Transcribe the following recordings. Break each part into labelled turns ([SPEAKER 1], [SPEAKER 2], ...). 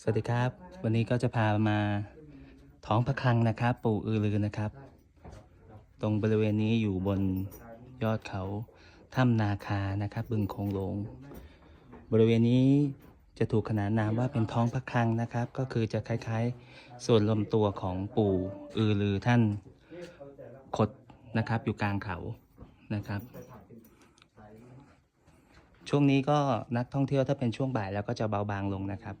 [SPEAKER 1] สวัสดีครับ วันนี้ก็จะพามาท้องพระคลังนะครับ ปู่อือลือนะครับ ตรงบริเวณนี้อยู่บนยอดเขาถ้ำนาคานะครับ บึงโคงหลง บริเวณนี้จะถูกขนานนามว่าเป็นท้องพระคลังนะครับ ก็คือจะคล้ายๆ ส่วนรวมตัวของปู่อือลือท่านคดนะครับ อยู่กลางเขานะครับ ช่วงนี้ก็นักท่องเที่ยวถ้าเป็นช่วงบ่ายแล้วก็จะเบาบางลงนะครับ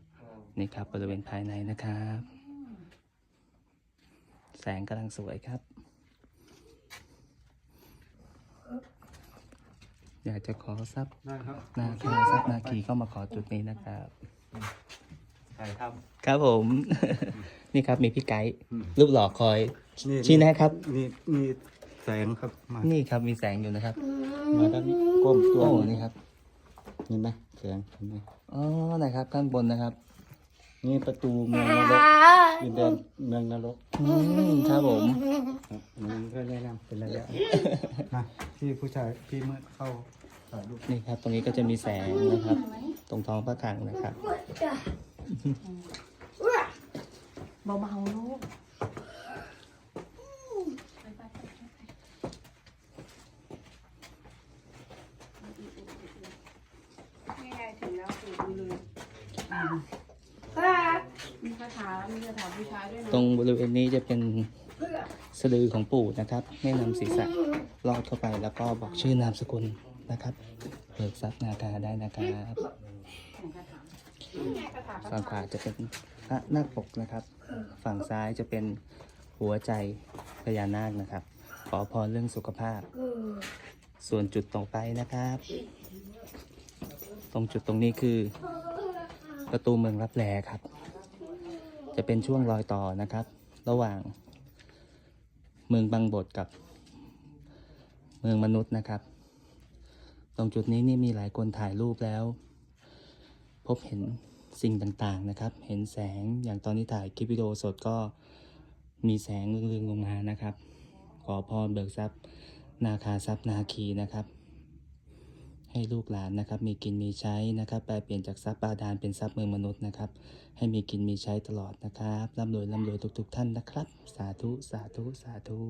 [SPEAKER 1] นี่ครับบริเวณภายในนะครับ แสงกำลังสวยครับ อยากจะขอซับ
[SPEAKER 2] ได้ครับ
[SPEAKER 1] นาคาซับนาคีก็มาขอจุดนี้นะครับ
[SPEAKER 2] ถ่ายครับ
[SPEAKER 1] ครับผม นี่ครับมีพี่ไกด์
[SPEAKER 2] อืม
[SPEAKER 1] รูปหล่อคอย ชี้แนะครับ
[SPEAKER 2] มีมีแสงครับมา
[SPEAKER 1] นี่ครับมีแสงอยู่นะครับ
[SPEAKER 2] มาด้านนี้ก้มตัว
[SPEAKER 1] โอ้นี่ครับ
[SPEAKER 2] เห็นไหมแสงเห็นไหม
[SPEAKER 1] อ๋อนะครับข้างบนนะครับ
[SPEAKER 2] นี่ประตูเมืองนรกดินแดนเมืองนรก
[SPEAKER 1] อืมครับผม
[SPEAKER 2] ครับมันก็แนะนำเป็นระยะนะที่ผู้ชายที่เมื่อเข้าถ่ายรูป
[SPEAKER 1] นี่ครับ ตรงนี้ก็จะมีแสงนะครับ ตรงท้องพระคลังนะครับ
[SPEAKER 3] เบาๆลูก
[SPEAKER 4] นี่ไงถึงแล้วปู่ดูเลย มีคามีคาถาบูชาด้วยนะ
[SPEAKER 1] ตรงบริเวณนี้จะเป็นสะดือของปู่นะครับให้นำศีรษะลอดเข้าไปแล้วก็บอกชื่อนามสกุลนะครับเบิกทรัพย์นาคาได้นะครับฝั่งขวาจะเป็นพระนาคปกนะครับ ฝั่งซ้ายจะเป็นหัวใจพญานาคนะครับ ขอพรเรื่องสุขภาพ ส่วนจุดต่อไปนะครับ ตรงจุดตรงนี้คือ ประตูเมืองรับแลครับ จะเป็นช่วงรอยต่อนะครับ ระหว่างเมืองบางบทกับเมืองมนุษย์นะครับ ตรงจุดนี้นี่มีหลายคนถ่ายรูปแล้ว พบเห็นสิ่งต่างๆนะครับ เห็นแสงอย่างตอนนี้ถ่ายคลิปวิดีโอสดก็มีแสงเรืองๆลงมานะครับ ขอพรเบิกทรัพย์ นาคาทรัพย์นาคีนะครับ ให้ลูกหลานนะครับ มีกินมีใช้นะครับแปลเปลี่ยนจากทรัพย์บาดาลเป็นทรัพย์เมืองมนุษย์นะครับ ให้มีกินมีใช้ตลอดนะครับร่ำรวยร่ำรวยทุกๆ ท่านนะครับ สาธุสาธุสาธุ